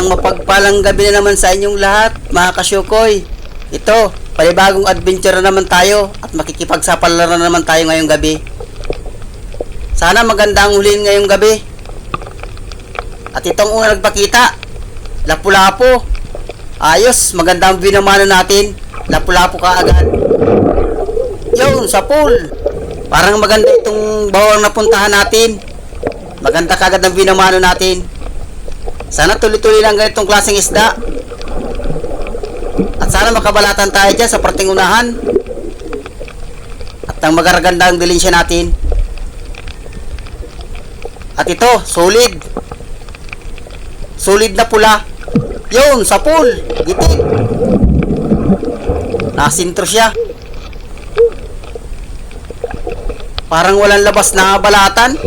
mapagpalang gabi na naman sa inyong lahat, mga kasyukoy. Ito, panibagong adventure na naman tayo at makikipagsapalaran na naman tayo ngayong gabi. Sana maganda ang huliin ngayong gabi. At itong una nagpakita, lapu-lapo. Ayos, maganda ang binamano natin. Lapu-lapo ka agad. Yun, sa pool. Parang maganda itong bawang napuntahan natin. Maganda kagad ang binamano natin. Sana tuloy-tuloy lang ganitong klaseng isda. At sana makabalatan tayo dyan sa parting unahan. At ang magaraganda ang dilinsya natin. At ito, solid. Solid na pula. Yun, sa pool. Gitig. Nasintro siya. Parang walang labas na balatan.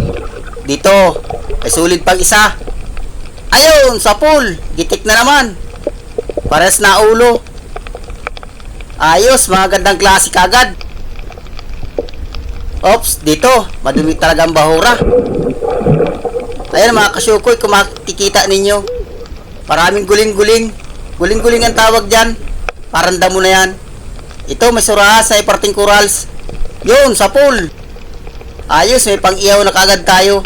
Dito, may sulit pang isa. Ayun, sa pool. Gitik na naman. Pares na ulo. Ayos, mga gandang klase kagad. Ops, dito. Madumi talaga ang bahura. Ayan mga kasyukoy, kung ninyo. Maraming guling-guling. Guling-guling ang tawag dyan. Parang damo na yan. Ito, may suraha sa iparting corals. Yun, sa pool. Ayos, may pang-iyaw na kagad tayo.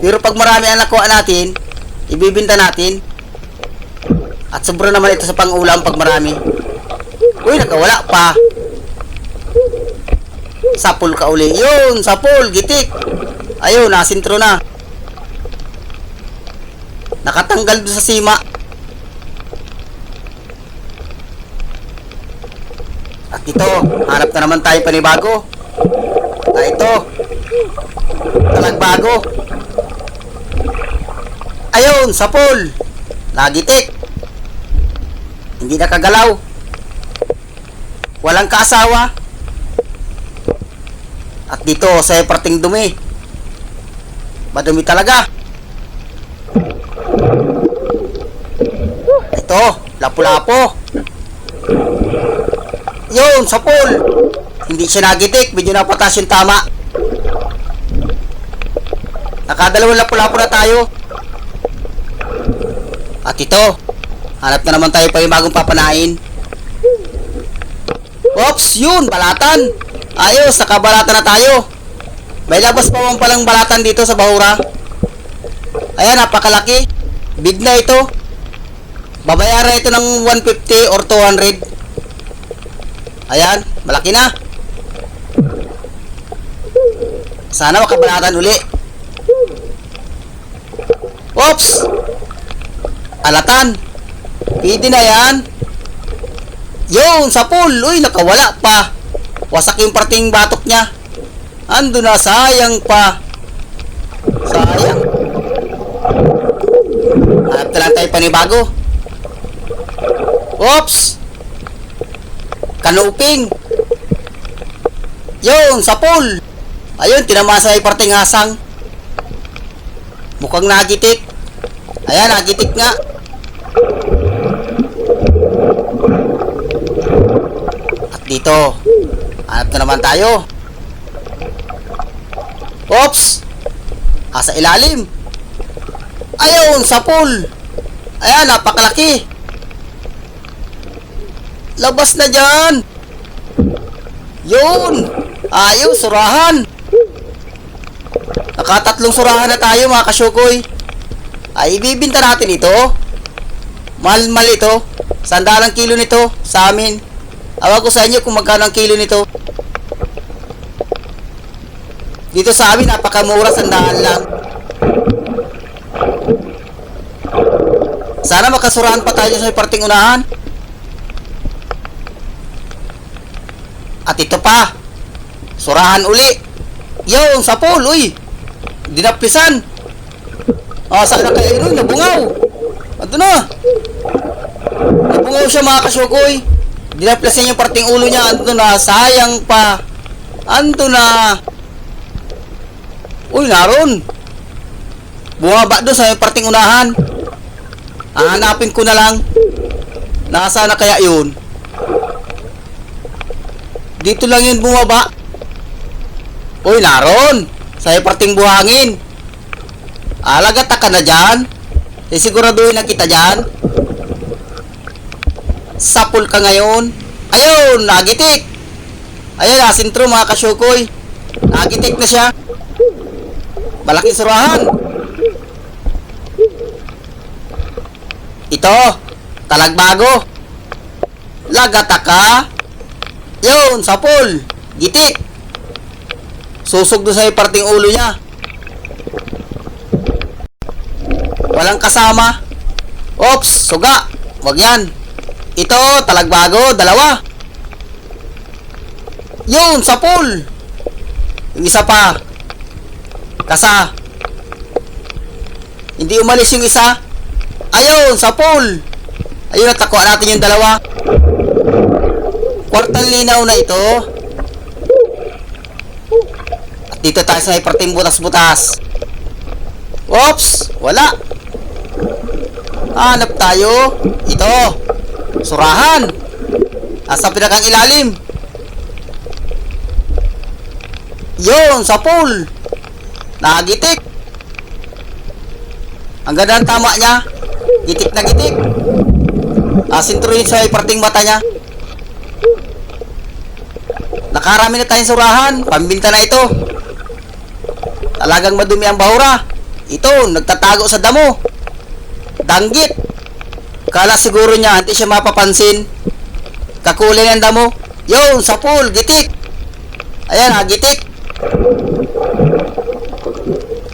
Pero pag marami ang nakuha natin, ibibinta natin. At sobra naman ito sa pang-ulam pag marami. Uy, nakawala pa. Sapul ka uli. Yun, sapul, gitik. Ayun, nasintro na. Nakatanggal doon sa sima. At ito, hanap na naman tayo panibago. Ah, ito. Talagbago. Ayun, sapul. Nagitik. Hindi nakagalaw. Walang kaasawa. At dito sa parting dumi. Madumi talaga. Ito, lapu-lapo. Yun, sa pool. Hindi siya nagitik, medyo napatas yung tama. Nakadalawang lapu-lapo na tayo. At ito, hanap na naman tayo pa yung bagong papanain. Oops, yun, balatan. Ayos, nakabalatan na tayo. May labas pa man palang balatan dito sa bahura. Ayan, napakalaki. Big na ito. Babayaran ito ng 150 or 200. Ayan, malaki na. Sana makabalatan uli. Oops! Alatan. Pwede na yan. Yun, sa pool. Uy, nakawala pa. Wasak yung parting batok niya. Ando na, sayang pa. Sayang. Hanap na lang tayo panibago. Oops! Kanuping. Yun, sa pool. Ayun, tinamasa yung parting hasang. Mukhang nagitik. Ayan, nagitik nga. At dito, hanap na naman tayo. Oops! Asa ilalim. Ayun, sa pool. Ayan, napakalaki. Labas na dyan. Yun. Ayun, surahan. Nakatatlong surahan na tayo mga kasyukoy. Ay, ibibinta natin ito. Mahal-mahal ito. Sandalang kilo nito sa amin. Awag ko sa inyo kung magkano ang kilo nito. Dito sa amin, napakamura, sandaan lang. Sana makasurahan pa tayo sa parting unahan. At ito pa. Surahan uli. Yung, sa pool, uy. Dinapisan. Ah, saan na kaya yun? Nabungaw. Ito na. Nabungaw siya mga kasyukoy. Dinaplasan yung parting ulo niya. Ando na. Sayang pa. Ando na. Uy, naroon. Bumaba doon sa parting unahan. Hahanapin ko na lang. Nasaan na kaya yun? Dito lang yun bumaba. Uy, naroon. Sa parting buhangin. Alaga ka na dyan. Sisiguraduhin na kita dyan. Sapul ka ngayon. Ayun, nagitik. Ayun, asintro mga kasyukoy. Nagitik na siya. Malaking surahan. Ito, talagbago. Lagataka. Yun, sapul. Gitik. Susog doon sa may parting ulo niya. Walang kasama. Ops, suga. Wag yan. Ito, talagbago, dalawa. Yun, sapul. Yung isa pa. Kasa. Hindi umalis yung isa. Ayun, sapul. Ayun, natakuan natin yung dalawa. Kwartang linaw na ito. At dito tayo sa may parting butas-butas. Oops! Wala! Hanap tayo. Ito. Surahan. Nasa pinakang ilalim. Yun, sa pool. Nagitik. Ang ganda ng tama niya. Gitik na gitik. Asintro yun sa parting mata niya. Nakarami na tayong surahan. Pambinta na ito. Talagang madumi ang bahura. Ito, nagtatago sa damo. Danggit. Kala siguro niya, hindi siya mapapansin. Kakulay ng damo. Yun, sa pool, gitik. Ayan, ha, gitik.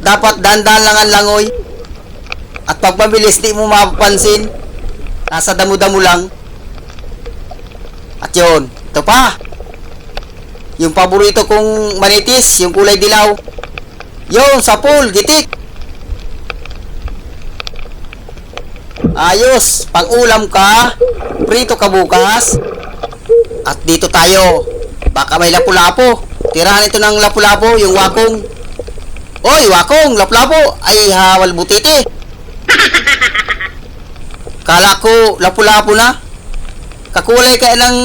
Dapat dandan lang ang langoy. At pag mabilis, di mo mapapansin. Nasa damo-damo lang. At yun, ito pa. Yung paborito kong manitis, yung kulay dilaw. Yun, sa pool, gitik. Ayos, pang ulam ka, prito ka bukas. At dito tayo. Baka may lapu-lapo. Tirahan ito ng lapu-lapo, yung wakong. Oy, wakong, lapu-lapo. Ay, hawal butiti. Kala ko, lapu-lapo na. Kakulay ka ng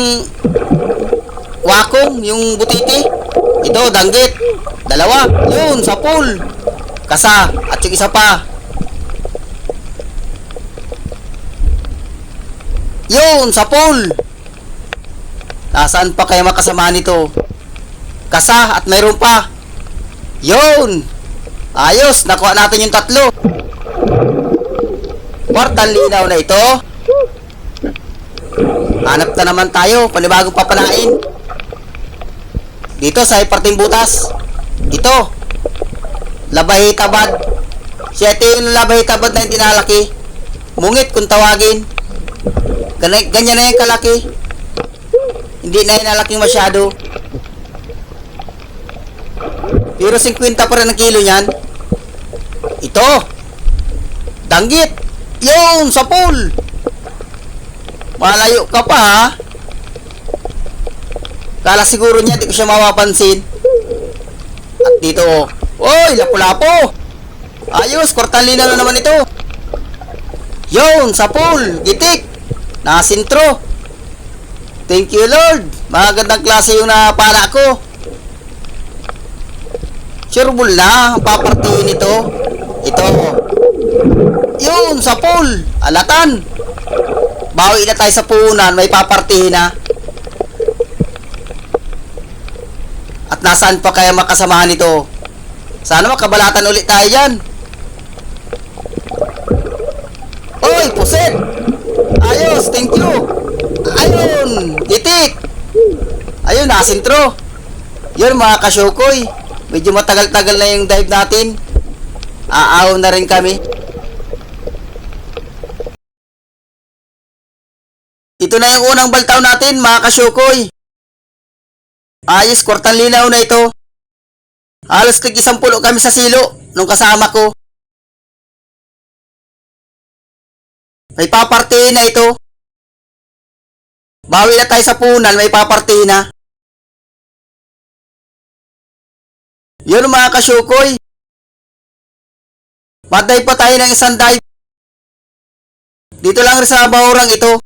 wakong, yung butiti. Ito, danggit. Dalawa. Yun, sa pool. Kasa. At yung isa pa. Yun, sa pool. Nasaan pa kaya makasama nito? Kasa at mayroon pa. Yun. Ayos, nakuha natin yung tatlo. Kwartang linaw na ito. Hanap na naman tayo, panibagong papalain. Dito sa iparting butas. Ito. Labay tabad. Siya ito yung labay tabad na yung tinalaki. Mungit kung tawagin. Ganyan, na yung kalaki. Hindi na yung nalaki masyado. Pero 50 pa rin ang kilo niyan. Ito. Danggit. Yun, sa pool. Malayo ka pa ha. Kala siguro niya, di ko siya mapapansin. At dito, oh. Oy, lapu-lapo. Ayos, kwartalina na naman ito. Yun, sa pool, gitik. Nasintro. Thank you, Lord. Magandang klase yung napala ko. Sureball na, ang papartihin ito. Ito. Yun, sa pool. Alatan. Bawi na tayo sa puhunan, may papartihin na. At nasaan pa kaya makasamahan ito? Sana makabalatan ulit tayo dyan. Oy, puset! Ayos, thank you! Ayun, itik! Ayun, nasintro. Yun mga kasyokoy. Medyo matagal-tagal na yung dive natin. Aaw na rin kami. Ito na yung unang baltaw natin, mga kasyokoy. Ayos, kwartang linaw na ito. Halos tig isang pulo kami sa silo nung kasama ko. May papartihin na ito. Bawi na tayo sa punan, may papartihin na. Yun mga kasyukoy. Maday pa tayo ng isang dive. Dito lang sa bahurang ito.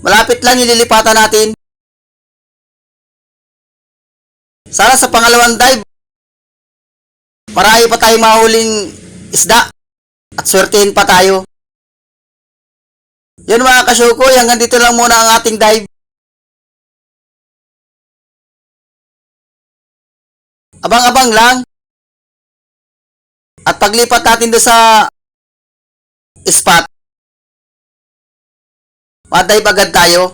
Malapit lang yung lilipatan natin. Sana sa pangalawang dive, marami pa tayong mahuling isda. At swertihin pa tayo. Yun mga kasyukoy, hanggang dito lang muna ang ating dive. Abang-abang lang. At paglipat natin doon sa spot, madive agad tayo.